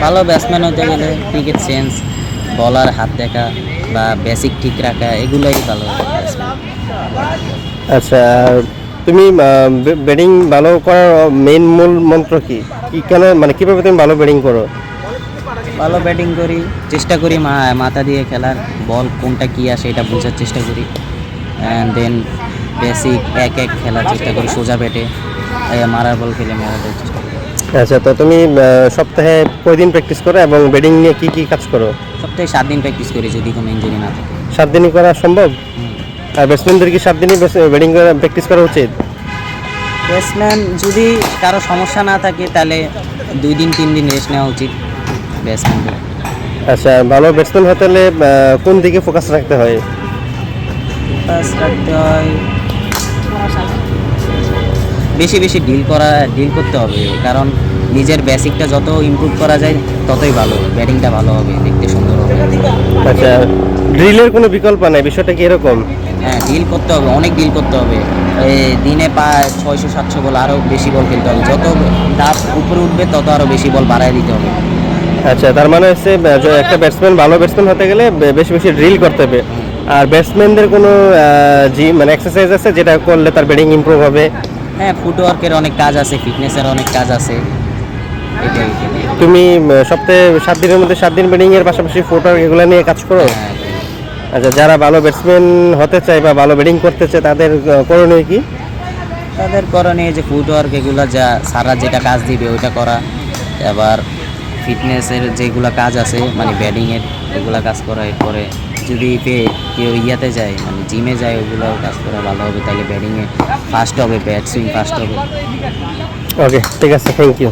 ভালো ব্যাটসম্যান হতে গেলে ক্রিকেট সেন্স বলার হাত দেখা বা বেসিক ঠিক রাখা এগুলোই ভালো আচ্ছা তুমি ব্যাটিং ভালো করার মেইন মূল মন্ত্র কি? কি কেন মানে কীভাবে তুমি ভালো ব্যাটিং করো? ভালো ব্যাটিং করি চেষ্টা করি মা- মাথা দিয়ে খেলার বল কোনটা কী আসে এটা বোঝার চেষ্টা করি। অ্যান্ড দেন বেসিক এক এক খেলার চেষ্টা করি সোজা ব্যাটে মারার বল খেলে মারার চেষ্টা করি। আচ্ছা তো তুমি সপ্তাহে কয়দিন প্র্যাকটিস করো এবং ব্যাটিং নিয়ে কি কি কাজ করো? সপ্তাহে সাত দিন প্র্যাকটিস করি যদি কোনো ইঞ্জুরি না থাকে। সাত দিনই করা সম্ভব? আর ব্যাটসম্যানদের কি সাত দিনই ব্যাটিং করা প্র্যাকটিস করা উচিত? ব্যাটসম্যান যদি কারও সমস্যা না থাকে তাহলে দুই দিন তিন দিন রেস্ট নেওয়া উচিত ব্যাটসম্যানদের আচ্ছা ভালো ব্যাটসম্যান হতে হলে কোন দিকে ফোকাস রাখতে হয়? ফোকাস রাখতে হয় বেশি বেশি ডিল করা ডিল করতে হবে। কারণ নিজের বেসিকটা যত ইমপ্রুভ করা যায় ততই ভালো। ব্যাটিংটা ভালো হবে দেখতে সুন্দর হবে। আচ্ছা ড্রিলের কোনো বিকল্প নাই? বিষয়টা কি এরকম? হ্যাঁ ডিল করতে হবে অনেক ডিল করতে হবে। এই দিনে প্রায় ছয়শো সাতশো বল আরও বেশি বল খেলতে হবে। যত ধাপ উপরে উঠবে তত আরও বেশি বল বাড়ায় দিতে হবে। আচ্ছা তার মানে হচ্ছে একটা ব্যাটসম্যান ভালো ব্যাটসম্যান হতে গেলে বেশি বেশি ড্রিল করতে হবে। আর ব্যাটসম্যানদের কোনো জি মানে এক্সারসাইজ আছে যেটা করলে তার ব্যাটিং ইমপ্রুভ হবে? হ্যাঁ ফুটওয়ার্কের অনেক কাজ আছে ফিটনেসের অনেক কাজ আছে। এটাই তুমি সপ্তাহে সাত দিনের মধ্যে সাত দিন ব্যাটিং এর পাশাপাশি ফুটওয়ার্ক এগুলো নিয়ে কাজ করো? হ্যাঁ, আচ্ছা যারা ভালো ব্যাটসম্যান হতে চায় বা ভালো ব্যাটিং করতে চায় তাদের করণীয় কি? তাদের করণীয় যে ফুটওয়ার্ক এগুলো যা সারা যেটা কাজ দিবে ওইটা করা। এবার ফিটনেসের যেগুলো কাজ আছে মানে ব্যাটিংয়ের এগুলো কাজ করা এরপরে যদি কেউ ইয়াতে যায় মানে জিমে যায় ওগুলো কাজ করা ভালো হবে। তাহলে ব্যাটিংয়ে ফার্স্ট হবে ব্যাট সুইং ফার্স্ট হবে। ওকে ঠিক আছে থ্যাংক ইউ